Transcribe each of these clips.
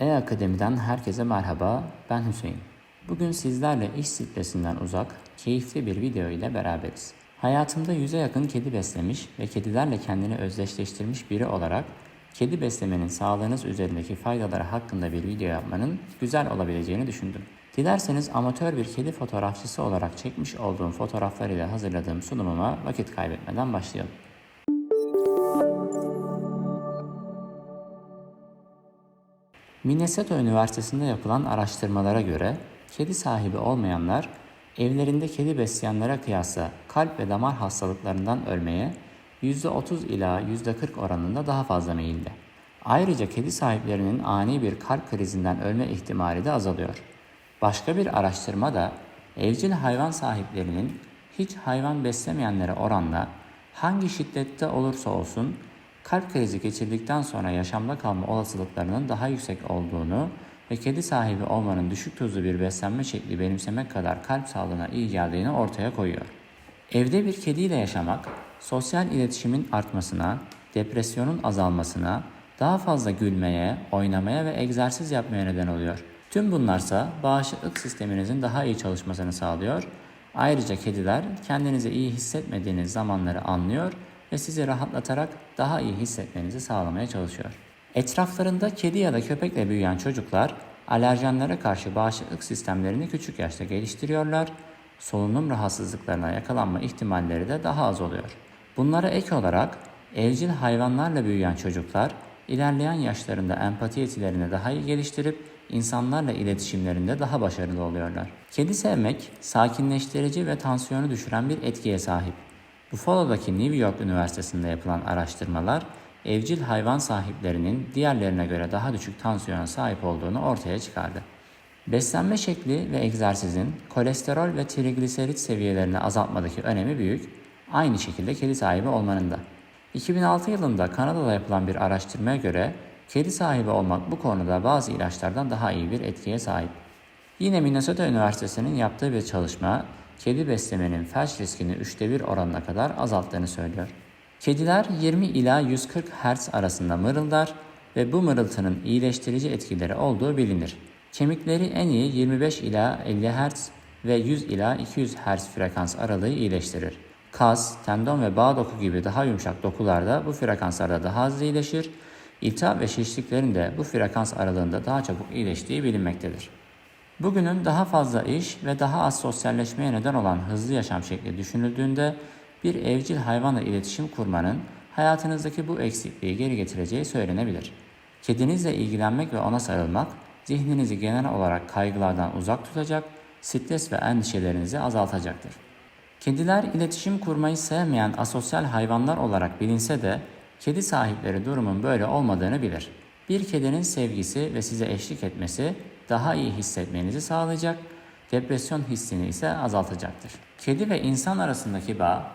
E-Akademi'den herkese merhaba, ben Hüseyin. Bugün sizlerle iş stresinden uzak, keyifli bir video ile beraberiz. Hayatımda yüze yakın kedi beslemiş ve kedilerle kendini özdeşleştirmiş biri olarak kedi beslemenin sağlığınız üzerindeki faydaları hakkında bir video yapmanın güzel olabileceğini düşündüm. Dilerseniz amatör bir kedi fotoğrafçısı olarak çekmiş olduğum fotoğraflarıyla hazırladığım sunumuma vakit kaybetmeden başlayalım. Minnesota Üniversitesi'nde yapılan araştırmalara göre kedi sahibi olmayanlar evlerinde kedi besleyenlere kıyasla kalp ve damar hastalıklarından ölmeye %30 ila %40 oranında daha fazla meyilli. Ayrıca kedi sahiplerinin ani bir kalp krizinden ölme ihtimali de azalıyor. Başka bir araştırma da evcil hayvan sahiplerinin hiç hayvan beslemeyenlere oranla hangi şiddette olursa olsun kalp krizi geçirdikten sonra yaşamda kalma olasılıklarının daha yüksek olduğunu ve kedi sahibi olmanın düşük tuzlu bir beslenme şekli benimsemek kadar kalp sağlığına iyi geldiğini ortaya koyuyor. Evde bir kediyle yaşamak, sosyal iletişimin artmasına, depresyonun azalmasına, daha fazla gülmeye, oynamaya ve egzersiz yapmaya neden oluyor. Tüm bunlarsa bağışıklık sisteminizin daha iyi çalışmasını sağlıyor. Ayrıca kediler kendinizi iyi hissetmediğiniz zamanları anlıyor ve sizi rahatlatarak daha iyi hissetmenizi sağlamaya çalışıyor. Etraflarında kedi ya da köpekle büyüyen çocuklar alerjenlere karşı bağışıklık sistemlerini küçük yaşta geliştiriyorlar. Solunum rahatsızlıklarına yakalanma ihtimalleri de daha az oluyor. Bunlara ek olarak evcil hayvanlarla büyüyen çocuklar ilerleyen yaşlarında empati yetilerini daha iyi geliştirip insanlarla iletişimlerinde daha başarılı oluyorlar. Kedi sevmek sakinleştirici ve tansiyonu düşüren bir etkiye sahip. Buffalo'daki New York Üniversitesi'nde yapılan araştırmalar evcil hayvan sahiplerinin diğerlerine göre daha düşük tansiyona sahip olduğunu ortaya çıkardı. Beslenme şekli ve egzersizin kolesterol ve trigliserit seviyelerini azaltmadaki önemi büyük, aynı şekilde kedi sahibi olmanın da. 2006 yılında Kanada'da yapılan bir araştırmaya göre kedi sahibi olmak bu konuda bazı ilaçlardan daha iyi bir etkiye sahip. Yine Minnesota Üniversitesi'nin yaptığı bir çalışma, kedi beslemenin felç riskini üçte bir oranına kadar azalttığını söylüyor. Kediler 20 ila 140 Hz arasında mırıldar ve bu mırıltının iyileştirici etkileri olduğu bilinir. Kemikleri en iyi 25 ila 50 Hz ve 100 ila 200 Hz frekans aralığı iyileştirir. Kas, tendon ve bağ doku gibi daha yumuşak dokularda bu frekanslarda daha hızlı iyileşir. İltihap ve şişliklerin de bu frekans aralığında daha çabuk iyileştiği bilinmektedir. Bugünün daha fazla iş ve daha az sosyalleşmeye neden olan hızlı yaşam şekli düşünüldüğünde bir evcil hayvanla iletişim kurmanın hayatınızdaki bu eksikliği geri getireceği söylenebilir. Kedinizle ilgilenmek ve ona sarılmak zihninizi genel olarak kaygılardan uzak tutacak, stres ve endişelerinizi azaltacaktır. Kediler iletişim kurmayı sevmeyen asosyal hayvanlar olarak bilinse de kedi sahipleri durumun böyle olmadığını bilir. Bir kedinin sevgisi ve size eşlik etmesi daha iyi hissetmenizi sağlayacak, depresyon hissini ise azaltacaktır. Kedi ve insan arasındaki bağ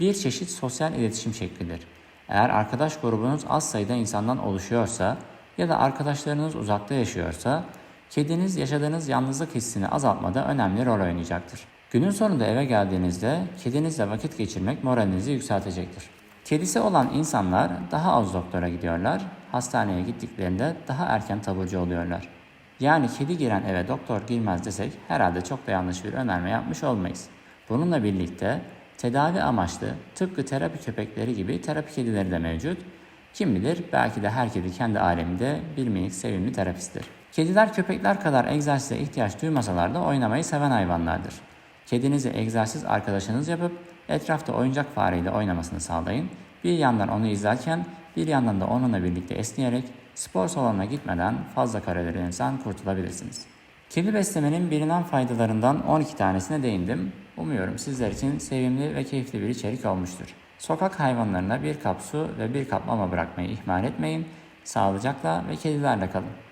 bir çeşit sosyal iletişim şeklidir. Eğer arkadaş grubunuz az sayıda insandan oluşuyorsa ya da arkadaşlarınız uzakta yaşıyorsa, kediniz yaşadığınız yalnızlık hissini azaltmada önemli rol oynayacaktır. Günün sonunda eve geldiğinizde kedinizle vakit geçirmek moralinizi yükseltecektir. Kedisi olan insanlar daha az doktora gidiyorlar, hastaneye gittiklerinde daha erken taburcu oluyorlar. Yani kedi giren eve doktor girmez desek herhalde çok da yanlış bir önerme yapmış olmayız. Bununla birlikte tedavi amaçlı tıpkı terapi köpekleri gibi terapi kedileri de mevcut. Kim bilir belki de her kedi kendi aleminde bir minik sevimli terapisttir. Kediler köpekler kadar egzersize ihtiyaç duymasalar da oynamayı seven hayvanlardır. Kedinizi egzersiz arkadaşınız yapıp etrafta oyuncak fareyle oynamasını sağlayın. Bir yandan onu izlerken bir yandan da onunla birlikte esneyerek spor salonuna gitmeden fazla karelerinizden kurtulabilirsiniz. Kedi beslemenin bilinen faydalarından 12 tanesine değindim. Umuyorum sizler için sevimli ve keyifli bir içerik olmuştur. Sokak hayvanlarına bir kap su ve bir kap mama bırakmayı ihmal etmeyin. Sağlıcakla ve kedilerle kalın.